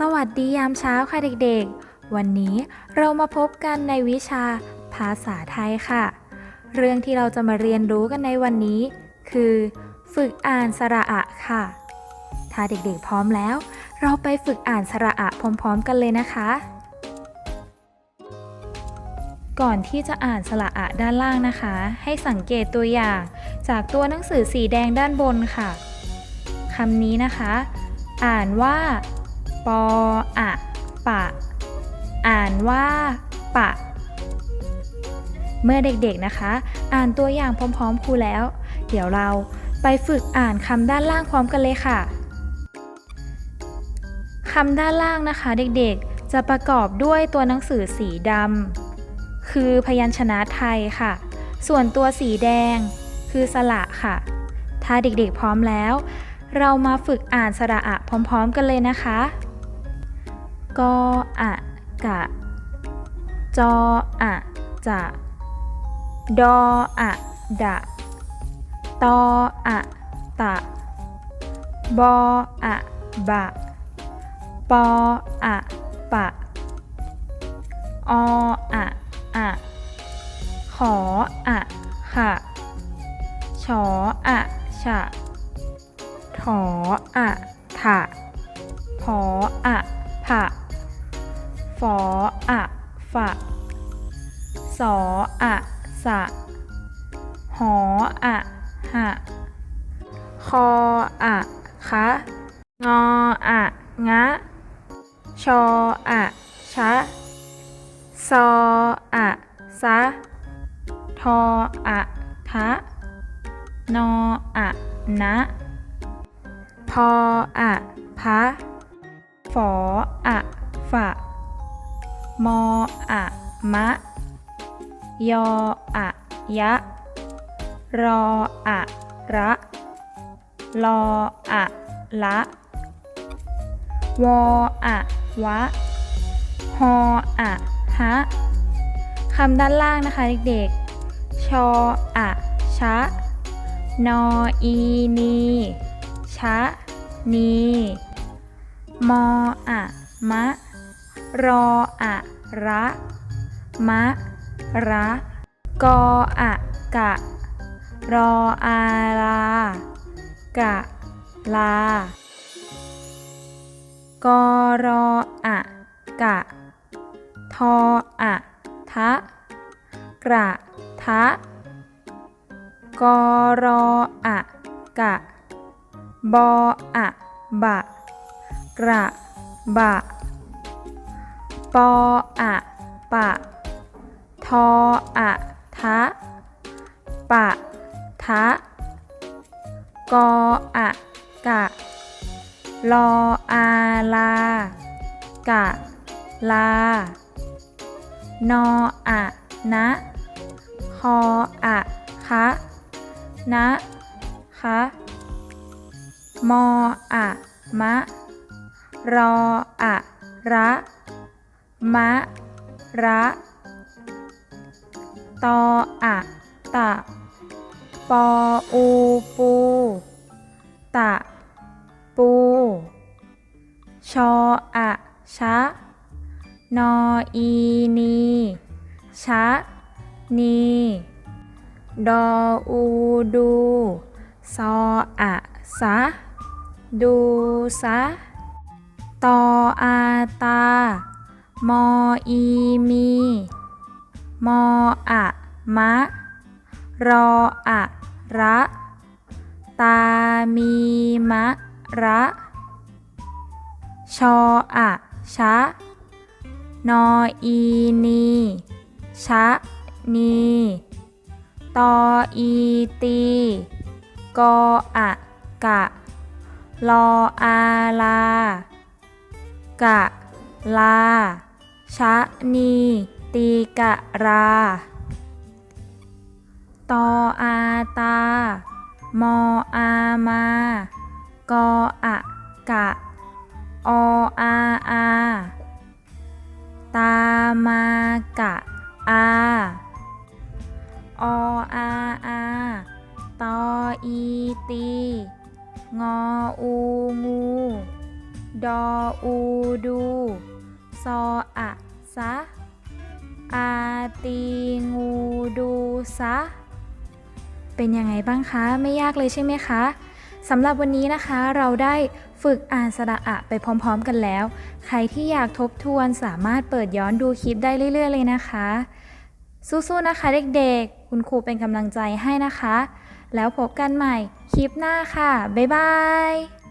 สวัสดียามเช้าค่ะเด็กๆ วันนี้เรามาพบกันในวิชาภาษาไทยค่ะ เรื่องที่เราจะมาเรียนรู้กันในวันนี้ คือ ฝึกอ่านสระอะค่ะ ถ้าเด็กๆพร้อมแล้ว เราไปฝึกอ่านสระอะพร้อม ๆ กันเลยนะคะ ก่อนที่จะอ่านสระอะด้านล่างนะคะ ให้สังเกตตัวอย่าง จากตัวหนังสือสีแดงด้านบนค่ะคำนี้นะคะ อ่านว่า ปออะปะ อ่านว่า ปะ เมื่อเด็กๆนะคะ อ่านตัวอย่างพร้อม ๆครูแล้ว เดี๋ยวเราไปฝึกอ่านคำด้านล่างพร้อมกันเลยค่ะคำด้านล่างนะคะเด็กๆ จะประกอบด้วยตัวหนังสือสีดำ คือพยัญชนะไทยค่ะ ส่วนตัวสีแดงคือสระค่ะ ถ้าเด็กๆพร้อมแล้ว เรามาฝึกอ่านสระอะพร้อมๆกันเลยนะคะ กออะกะ จออะจะดออะดะ ตออะตะ บออะบะ ปออะปะ ออะอะ ขออะค่ะชออะฉะถออะถะพออะผะฟออะฝะสออะสะหออะหะคออะคะงออะงะ ชออะชะซออะซะ ทออะทะนออะนะพออะพะฝออะฝะมออะมะ ยออะยะ รออะระลออะละวออะวะฮออะฮะคำด้านล่างนะคะเด็กๆ ออะชะ นออีนี ชะ นี มออะมะ รออะระ มะ ระ กออะกะ รออาลา กะ ลา กอรออะกะ ทออะทะกระ ทะกอรออะกะ บออะบะ กระบะ ปออะปะ ทออะทะ ปะทะ กออะกะ ลออาลา กะ ลานออะนะ ออะคะนะคะมออะมะ รออะระมะ ระตออะตะ ปออูปู ตะ ปู ชออะชะ นออีนีชะ นี ดออูดู ซออะสะดูซะตออาตา มออีมี มออะมะ รออะระ ตามีมะระ ชออะชะ นออีนี ชะ นี ตออีตี กออะกะ ลออาลา กะ ลา ชะนี ตีกะรา ตออาตา มออามา กออะกะ ออาอา ตามากะอา ออาอาตออีตี งออูงู ดออูดู ซออะซะอาตีงูดูซะ เป็นยังไงบ้างคะ ไม่ยากเลยใช่ไหมคะสำหรับวันนี้นะคะเราได้ฝึกอ่านสระอะไปพร้อมๆกันแล้ว ใครที่อยากทบทวนสามารถเปิดย้อนดูคลิปได้เรื่อยๆเลยนะคะ สู้ๆนะคะเด็กๆ คุณครูเป็นกำลังใจให้นะคะ แล้วพบกันใหม่คลิปหน้าค่ะ บ๊ายบาย